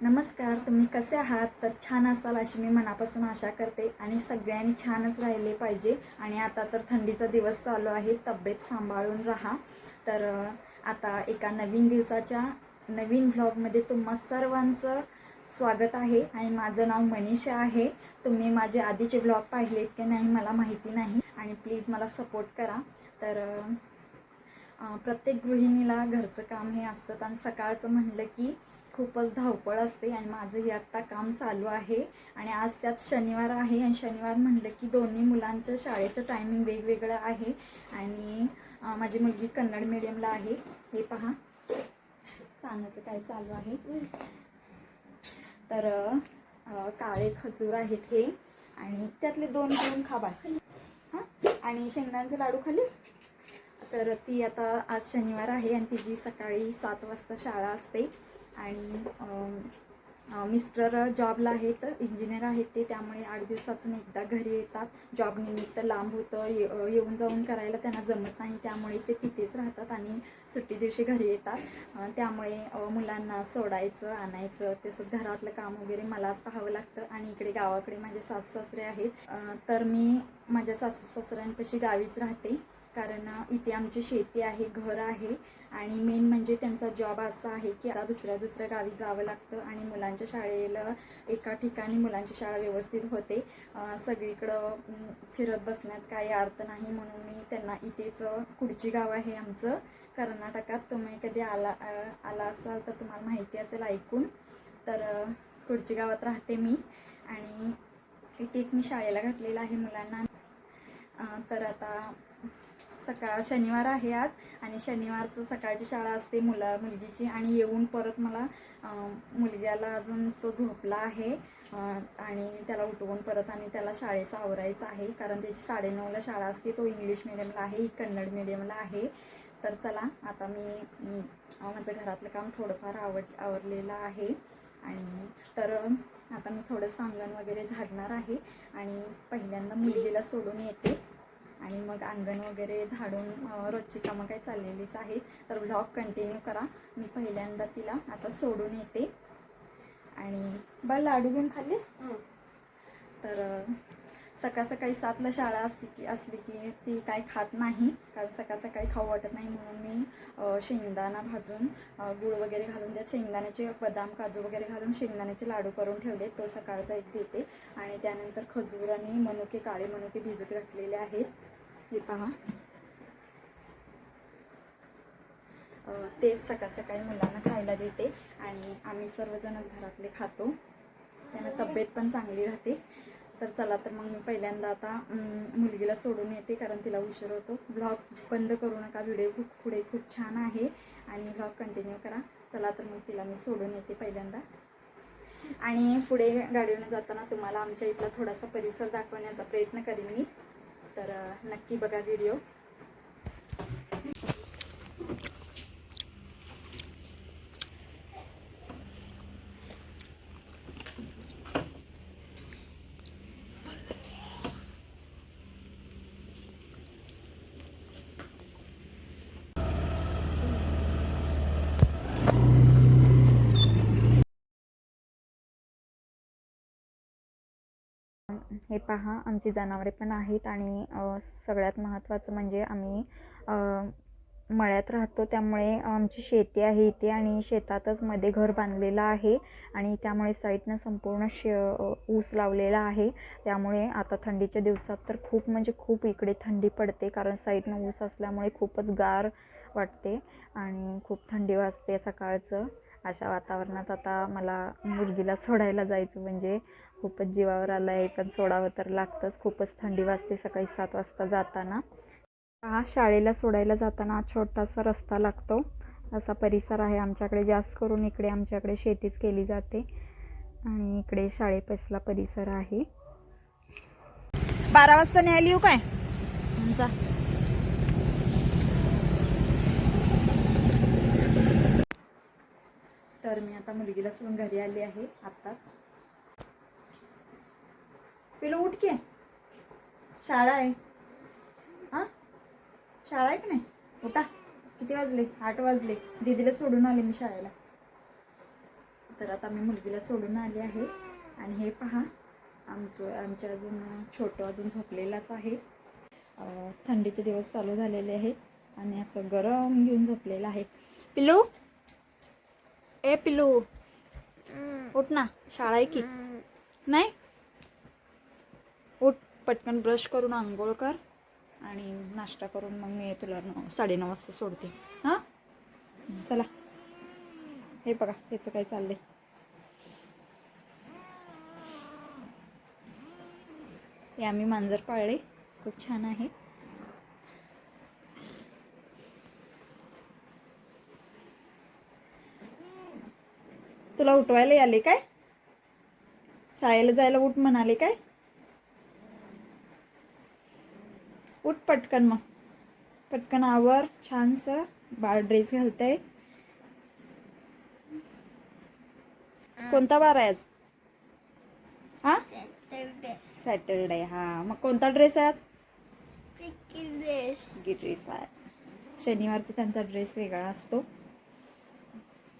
नमस्कार तुम्ही कसे आहात? तर छान असाल अशी मी मनापासून आशा करते आणि सगळ्यांनी छानच राहिले पाहिजे. आणि आता तर थंडीचा दिवस चालू आहे तब्येत सांभाळून राहा. तर आता एका नवीन दिवसाच्या नवीन व्लॉगमध्ये तुम्हा सर्वांचं स्वागत आहे. आणि माझं नाव मनीषा आहे. तुम्ही माझे आधीचे व्लॉग पाहिलेत की नाही मला माहिती नाही. आणि प्लीज मला सपोर्ट करा. तर प्रत्येक गृहिणीला घरचं काम हे असतं. आणि सकाळचं म्हणलं की खूपच धावपळ असते आणि माझंही आत्ता काम चालू आहे. आणि आज त्यात शनिवार आहे आणि शनिवार म्हणलं की दोन्ही मुलांचं शाळेचं टायमिंग वेगवेगळं आहे. आणि माझी मुलगी कन्नड मीडियमला आहे. हे पहा. सांगायचं काय चालू आहे? तर काळे खजूर आहेत हे. आणि त्यातले दोन दोन खाबा हां? आणि शेंगदाण्याचे लाडू खाल्लीस? तर ती आता आज शनिवार आहे आणि तिची सकाळी सात वाजता शाळा असते. आणि मिस्टर जॉबला आहेत इंजिनियर आहेत ते त्यामुळे आठ दिवसातून एकदा घरी येतात. जॉबनिमित्त लांब होतं ये येऊन जाऊन करायला त्यांना जमत नाही त्यामुळे ते तिथेच राहतात आणि सुट्टी दिवशी घरी येतात. त्यामुळे मुलांना सोडायचं आणायचं तसं घरातलं काम वगैरे मलाच पाहावं लागतं आणि इकडे गावाकडे माझे सासू सासरे आहेत. तर मी माझ्या सासू सासऱ्यांपाशी गावीच राहते. कारण इथे आमची शेती आहे घर आहे. आणि मेन म्हणजे त्यांचा जॉब असा आहे की आता दुसऱ्या दुसऱ्या गावी जावं लागतं आणि मुलांच्या शाळेला एका ठिकाणी मुलांची शाळा व्यवस्थित होते. सगळीकडं फिरत बसण्यात काही अर्थ नाही म्हणून मी त्यांना इथेच कुडची गाव आहे आमचं कर्नाटकात. तुम्ही कधी आला आला असाल तर तुम्हाला माहिती असेल ऐकून. तर कुडची गावात राहते मी आणि इथेच मी शाळेला घातलेलं आहे मुलांना. तर आता सकाळ शनिवार आहे आज आणि शनिवारचं सकाळची शाळा असते मुला मुलगीची आणि येऊन परत मला मुलग्याला अजून तो झोपला आहे आणि त्याला उठवून परत आणि त्याला शाळेचं आवरायचं आहे कारण त्याची साडेनऊला शाळा असते तो इंग्लिश मिडियमला आहे ही कन्नड मिडियमला आहे. तर चला आता मी माझं घरातलं काम थोडंफार आवड आवरलेलं आहे. आणि तर आता मी थोडंसं अंगण वगैरे झाडणार आहे आणि पहिल्यांदा मुलगीला सोडून येते. आणि मग अंगण वगैरे झाडून रोजची कामं काही चाललेलीच आहेत. तर व्लॉग कंटिन्यू करा. मी पहिल्यांदा तिला आता सोडून येते. आणि बरं लाडू घेऊन खाल्लीस? तर सकाळ सकाळी सातला शाळा असती की असली की ती काय खात नाही. कारण सकाळ सकाळी खाऊ वाटत नाही म्हणून मी शेंगदाणा भाजून गुळ गूळ वगैरे घालून त्यात शेंगदाण्याचे बदाम काजू वगैरे घालून शेंगदाण्याचे लाडू करून ठेवले. तो सकाळचा एक देते. आणि त्यानंतर खजूर आणि मनुके काळे मनुके भिजत घातलेले आहेत. हे पहा. तेच सकाळ सकाळी मुलांना खायला देते. आणि आम्ही सर्वजणच घरातले खातो. त्यांना तब्येत पण चांगली राहते. तर चला तर मग मी पहिल्यांदा आता मुलगीला सोडून येते कारण तिला उशीर होतो. ब्लॉग बंद करू नका व्हिडिओ खूप पुढे खूप छान आहे आणि ब्लॉग कंटिन्यू करा. चला तर मग तिला मी सोडून येते पहिल्यांदा. आणि पुढे गाडीवरून जाताना तुम्हाला आमच्या इथला थोडासा परिसर दाखवण्याचा प्रयत्न करीन मी. तर नक्की बघा व्हिडिओ हे पहा आमची जनावरे पण आहेत आणि सगळ्यात महत्त्वाचं म्हणजे आम्ही मळ्यात राहतो. त्यामुळे आमची शेती आहे इथे आणि शेतातच मध्ये घर बांधलेलं आहे आणि त्यामुळे साईडनं संपूर्ण शे ऊस लावलेला आहे. त्यामुळे आता थंडीच्या दिवसात तर खूप म्हणजे खूप इकडे थंडी पडते कारण साईडनं ऊस असल्यामुळे खूपच गार वाटते आणि खूप थंडी वाजते सकाळचं. अशा वातावरणात आता मला मुलगीला सोडायला जायचं म्हणजे खूपच जीवावर आलं आहे पण सोडावं तर लागतंच. खूपच थंडी वाजते सकाळी सात वाजता जाताना. हा शाळेला सोडायला जाताना छोटासा रस्ता लागतो. असा परिसर आहे आमच्याकडे. जास्त करून इकडे आमच्याकडे शेतीच केली जाते. आणि इकडे शाळेपासला परिसर आहे. बारा वाजता न्यायला येऊ काय? आमचा तर मी आता मुलगीला सोडून घरी आली आहे आत्ताच. पिलो उठ के. शाळा आहे. हां? शाळा आहे की नाही? उठा. किती वाजले? आठ वाजले. दीदीला सोडून आले मी शाळेला. तर आता मी मुलगीला सोडून आले आहे. आणि हे पहा आमचं आमच्या अजून छोटं अजून झोपलेलाच आहे. थंडीचे दिवस चालू झालेले आहेत आणि असं गरम घेऊन झोपलेलं आहे. पिल्लू ए पिल्लू. उठ ना शाळा आहे की? नाही? उठ पटकन ब्रश करून आंघोळ कर आणि नाश्ता करून मग मी तुला नऊ साडेनऊ वाजता सोडते. हां? चला. हे बघा त्याचं काय चाललंय. हे आम्ही मांजर पाळले. खूप छान आहे. तुला उठवायला आले काय? शाळेला जायला उठ म्हणाले काय? उठ पटकन मग. पटकन आवर छानसं बाळ ड्रेस घालतंय. कोणता वार आहे आज? हा? सॅटरडे हा. मग कोणता ड्रेस आहे आज? ड्रेस आहे. शनिवारचा त्यांचा ड्रेस वेगळा असतो.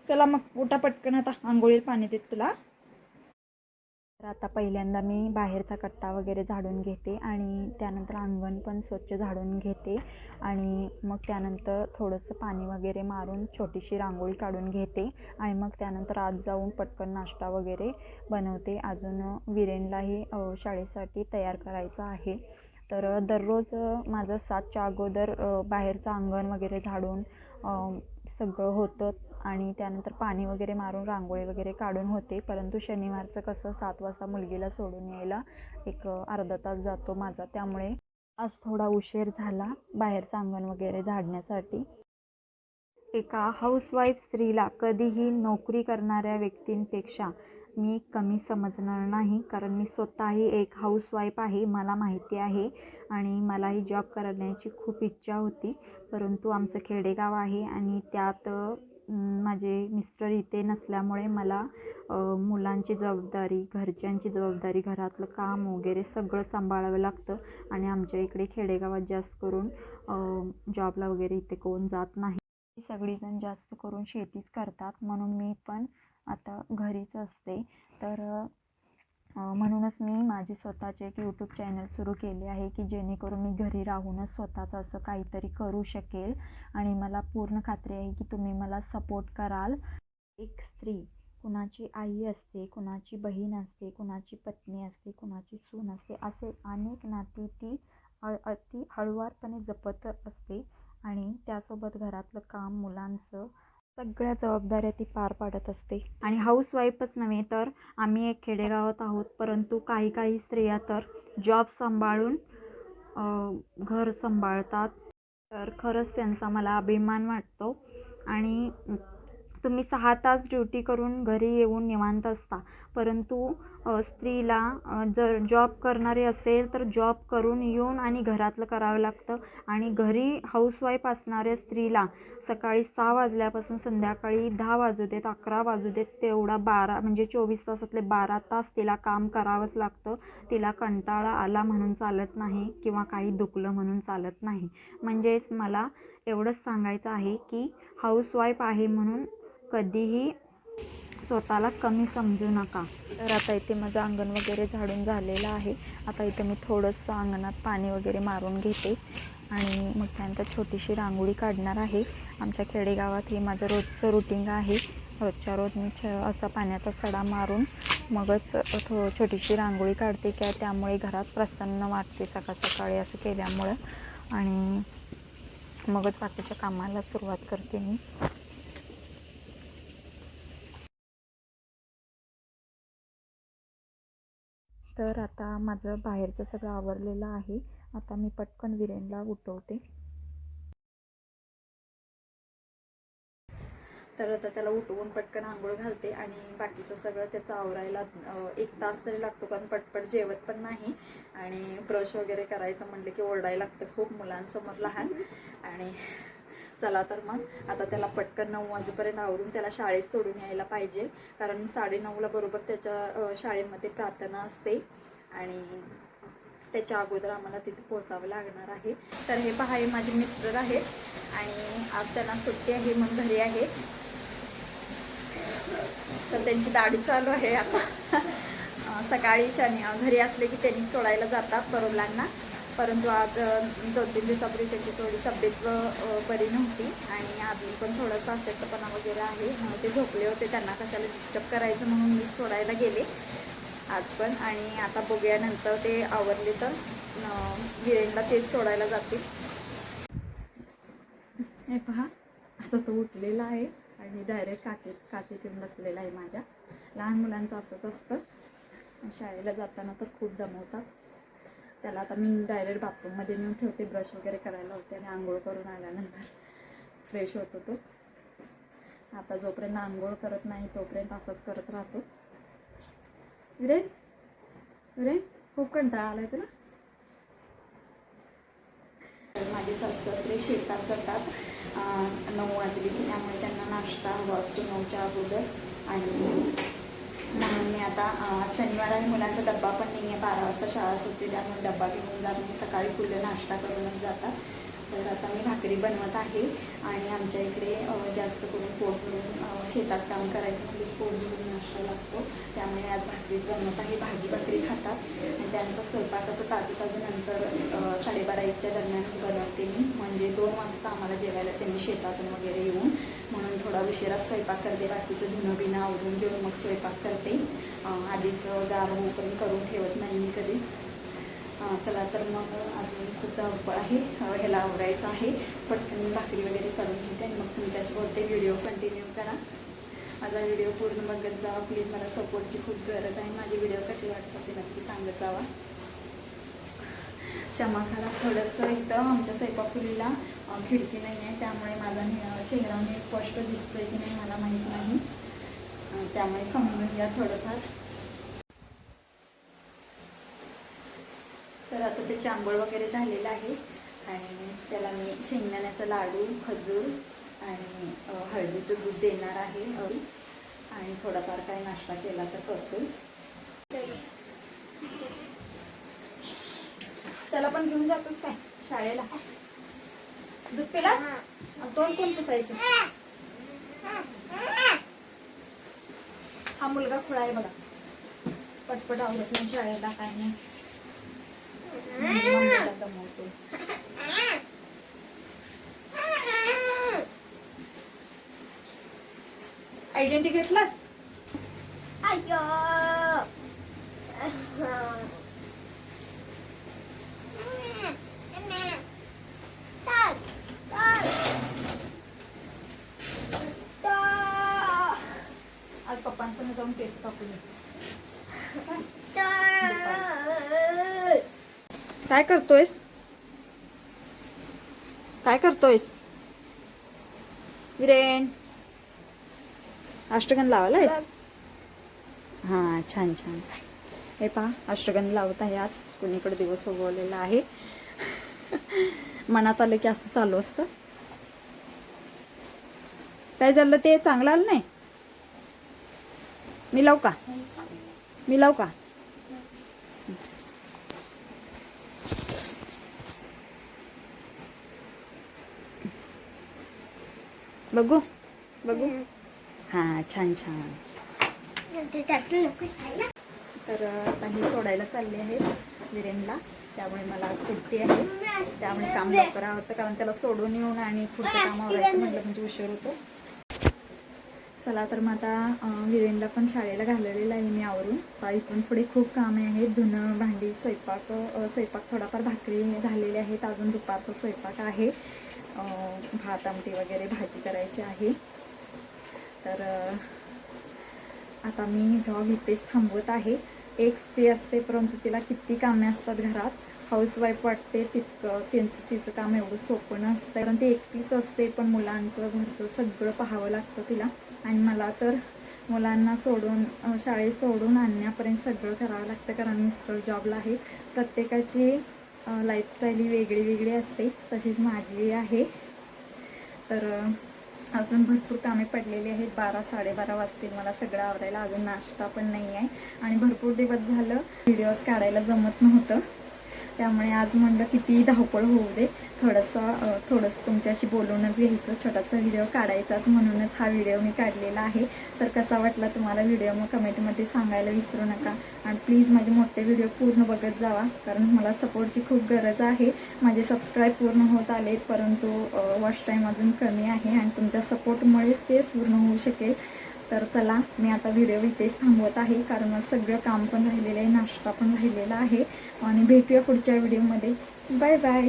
चला मग उठा पटकन आता. आंघोळीला पाणी देत तुला. तर आता पहिल्यांदा मी बाहेरचा कट्टा वगैरे झाडून घेते आणि त्यानंतर अंगण पण स्वच्छ झाडून घेते. आणि मग त्यानंतर थोडंसं पाणी वगैरे मारून छोटीशी रांगोळी काढून घेते. आणि मग त्यानंतर आज जाऊन पटकन नाश्ता वगैरे बनवते. अजून विरेनलाही शाळेसाठी तयार करायचं आहे. तर दररोज माझं सातच्या अगोदर बाहेरचं अंगण वगैरे झाडून सगळं होतं. आणि त्यानंतर पाणी वगैरे मारून रांगोळी वगैरे काढून होते. परंतु शनिवारचं कसं सात वाजता मुलगीला सोडून यायला एक अर्धा तास जातो माझा. त्यामुळे आज थोडा उशीर झाला बाहेरचं अंगण वगैरे झाडण्यासाठी. एका हाऊसवाईफ स्त्रीला कधीही नोकरी करणाऱ्या व्यक्तींपेक्षा मी कमी समजणार नाही. कारण मी स्वतःही एक हाऊसवाईफ आहे मला माहिती आहे आणि मलाही जॉब करण्याची खूप इच्छा होती. परंतु आमचं खेडेगाव आहे आणि त्यात माझे मिस्टर इथे नसल्यामुळे मला मुलांची जबाबदारी घरच्यांची जबाबदारी घरातलं काम वगैरे सगळं सांभाळावं लागतं आणि आमच्या इकडे खेडेगावात जास्त करून जॉबला वगैरे इथे कोण जात नाही. सगळीजण जास्त करून शेतीच करतात म्हणून मी पण आता घरीच असते. तर म्हणूनच मी माझे स्वतःचे एक यूट्यूब चॅनल सुरू केले आहे की जेणेकरून मी घरी राहूनच स्वतःचं असं काहीतरी करू शकेल. आणि मला पूर्ण खात्री आहे की तुम्ही मला सपोर्ट कराल. एक स्त्री कुणाची आई असते कुणाची बहीण असते कुणाची पत्नी असते कुणाची सून असते असे अनेक नाती ती अति हळुवारपणे जपत असते. आणि त्यासोबत घरातलं काम मुलांचं सगळ्या जबाबदाऱ्या ती पार पाडत असते. आणि हाऊसवाईफच नव्हे तर आम्ही एक खेडेगावात आहोत परंतु काही काही स्त्रिया तर जॉब सांभाळून घर सांभाळतात. तर खरंच त्यांचा मला अभिमान वाटतो. आणि तुम्ही सहा तास ड्युटी करून घरी येऊन निवांत असता. परंतु स्त्रीला जर जॉब करणारी असेल तर जॉब करून येऊन आणि घरातलं करावं लागतं. आणि घरी हाऊसवाईफ असणाऱ्या स्त्रीला सकाळी सहा वाजल्यापासून संध्याकाळी दहा वाजू देत अकरा वाजू देत तेवढा बारा म्हणजे चोवीस तासातले बारा तास तिला काम करावंच लागतं. तिला कंटाळा आला म्हणून चालत नाही किंवा काही दुखलं म्हणून चालत नाही. म्हणजेच मला एवढंच सांगायचं आहे की हाऊसवाईफ आहे म्हणून कधीही स्वतःला कमी समजू नका. तर आता इथे माझं अंगण वगैरे झाडून झालेलं आहे. आता इथे मी थोडंसं अंगणात पाणी वगैरे मारून घेते. आणि मग त्यानंतर छोटीशी रांगोळी काढणार आहे. आमच्या खेडेगावात हे माझं रोजचं रुटीन आहे. रोजच्या रोज मी छ असा पाण्याचा सडा मारून मगच थो छोटीशी रांगोळी काढते किंवा त्यामुळे घरात प्रसन्न वाटते सकाळ सकाळी असं केल्यामुळं. आणि मगच बाकीच्या कामाला सुरुवात करते मी. तर आता माझं बाहेरचं सगळं आवरलेलं आहे. आता मी पटकन विरेनला उठवते. तर आता त्याला उठवून पटकन आंघोळ घालते आणि बाकीचं सगळं त्याचं आवरायला एक तास तरी लागतो कारण पटपट जेवत पण नाही. आणि ब्रश वगैरे करायचं म्हटलं की ओरडायला लागतं खूप मुलांसमोर लहान. आणि चला तर मग. आता त्याला पटकन नऊ वाजेपर्यंत आवरून त्याला शाळेत सोडून यायला पाहिजे. कारण साडेनऊला बरोबर त्याच्या शाळेमध्ये प्रार्थना असते. आणि त्याच्या अगोदर आम्हाला तिथे पोहोचावं लागणार आहे. तर हे पहा हे माझे मिस्टर आहेत. आणि आज त्यांना सुट्टी आहे मग घरी आहे. तर त्यांची दाढी चालू आहे आता. सकाळी शनी घरी असले की त्यांनी सोडायला जातात बरोबरांना परंतु आज दोन तीन दिवसापूर्वी त्यांची थोडी तब्येत बरी नव्हती आणि अजून पण थोडंसं अशक्तपणा वगैरे आहे. ते झोपले होते. त्यांना कशाला डिस्टर्ब करायचं म्हणून मी सोडायला गेले आज पण. आणि आता बघूया नंतर ते आवरले तर विरेनला तेच सोडायला जातील. हे पहा. आता तो उठलेला आहे आणि डायरेक्ट काकीत काकीत येऊन बसलेला आहे माझ्या. लहान मुलांचं असंच असतं. शाळेला जाताना तर खूप दमवतात. त्याला आता मी डायरेक्ट बाथरूममध्ये नेऊन ठेवते ब्रश वगैरे करायला होते आणि आंघोळ करून आल्यानंतर फ्रेश होतो तो. आता जोपर्यंत आंघोळ करत नाही तोपर्यंत असंच करत राहतो. रे रे खूप कंटाळा आलाय तुला? माझे सासरे शेतात जातात. नऊ वाजले त्यामुळे त्यांना नाश्ता हवा असतो नऊच्या अगोदर. आणि आता शनिवार आणि मुलांचा डब्बा पण नाही आहे. बारा वाजता शाळा सुटते त्यामुळे डब्बा घेऊन जात मी सकाळी फुलं नाश्ता करूनच जातात तर आता मी भाकरी बनवत आहे आणि आमच्या इकडे जास्त करून पोट भरून शेतात काम करायचं म्हणजे पोट भरून नाश्ता लागतो. त्यामुळे आज भाकरीच बनवत आहे. भाजी भाकरी खातात. आणि त्यानंतर स्वयंपाकाचं ताजं ताजं नंतर साडेबारा एकच्या दरम्यानच बनवते मी. म्हणजे दोन वाजता आम्हाला जेवायला त्यांनी शेतातून वगैरे येऊन म्हणून थोडा उशिराच स्वयंपाक करते. बाकीचं धुणं बिणं आवरून घेऊन मग स्वयंपाक करते. आधीच गार ओपन करून ठेवत नाही मी कधी चला तर मग अजून खूप धावपळ आहे. ह्याला आवरायचं आहे. पटकन भाकरी वगैरे करून घेते आणि मग तुमच्याशी बोलते. व्हिडिओ कंटिन्यू करा. माझा व्हिडिओ पूर्ण बघत जावा. प्लीज मला सपोर्टची खूप गरज आहे. माझे व्हिडिओ कसे वाटतात ते नक्की सांगत जावा. क्षमा करा. थोडंसं इथं आमच्या स्वयंपाकुलीला खिडकी नाही आहे त्यामुळे माझा नि- चेहरा मी स्पष्ट दिसतोय की नाही मला माहीत त्यामुळे समजून घ्या थोडंफार. तर आता त्याची आंघोळ वगैरे झालेलं आहे. आणि त्याला मी शेंगदाण्याचा लाडू खजूर आणि हळदीचं दूध देणार आहे आणि थोडाफार काय नाश्ता केला तर करतो. त्याला पण घेऊन जातोस काय? शाळेला? दूध पिलास? तोंड कोण पुसायचं? मुलगा खुळा आहे बघा. पटपट आवडत नाही शाळेला काय नाही. म्हणजे मम्मीला दमवतो आयडेंटी घेतलास? आज जाऊन टेस्ट कापून काय करतोयस? काय करतोयस? विरेन अष्टगंध लावलायस? हा छान छान. हे पहा अष्टगंध लावत आहे आज. कुणीकडे दिवस उगवलेला आहे. मनात आलं की असं चालू असतं. काय झालं ते? चांगलं आलं नाही? मी लावू का? मी लावू का? बघू बघू. हा छान छान. तर पाणी हे सोडायला चालले आहे विरेनला त्यामुळे मला सुट्टी आहे. त्यामुळे काम लवकर आवडतं कारण त्याला सोडून येऊन आणि पुढचं काम आवडायचं म्हटलं म्हणजे उशीर होतो. चला तर मग आता विरेनला पण शाळेला घालवलेलं आहे मी आवरून. आता इथून पुढे खूप कामे आहेत. धुणं भांडी स्वयंपाक स्वयंपाक थोडाफार भाकरी झालेले आहेत. अजून दुपारचा स्वयंपाक आहे. भात आमटी वगैरे भाजी करायची आहे. तर आता मी ब्लॉग इथेच थांबवत आहे. एक स्त्री असते परंतु तिला किती कामे असतात घरात. हाऊसवाईफ वाटते तितकं त्यांचं तिचं काम एवढं सोपं नसतं कारण ते एकटीच असते पण मुलांचं घरचं सगळं पाहावं लागतं तिला. आणि मला तर मुलांना सोडून शाळेत सोडून आणण्यापर्यंत सगळं करावं लागतं. कारण मिस्टर जॉबला आहे. प्रत्येकाची लाईफस्टाईल ही वेगळी वेगळी असते. तशीच माझी आहे. तर अजून भरपूर कामे पडलेली आहेत. बारा साडेबारा वाजतील. मला सगळं आवरायला. अजून नाश्ता पण नाही आहे. आणि भरपूर दिवस झालं. व्हिडिओज काढायला जमत नव्हतं. त्यामुळे आज म्हणलं कितीही धावपळ होऊ दे थोडंसं थोडंसं तुमच्याशी बोलूनच घ्यायचं छोटासा व्हिडिओ काढायचाच म्हणूनच हा व्हिडिओ मी काढलेला आहे. तर कसा वाटला तुम्हाला व्हिडिओ मग कमेंटमध्ये सांगायला विसरू नका. आणि प्लीज माझे मोठे व्हिडिओ पूर्ण बघत जावा कारण मला सपोर्टची खूप गरज आहे. माझे सबस्क्राईब पूर्ण होत आले परंतु वॉच टाईम अजून कमी आहे आणि तुमच्या सपोर्टमुळेच ते पूर्ण होऊ शकेल. तर चला मी आता व्हिडिओ इथेच थांबवत आहे कारण सगळं काम पण राहिलेलं आहे नाश्ता पण राहिलेला आहे. आणि भेटूया पुढच्या व्हिडिओमध्ये बाय बाय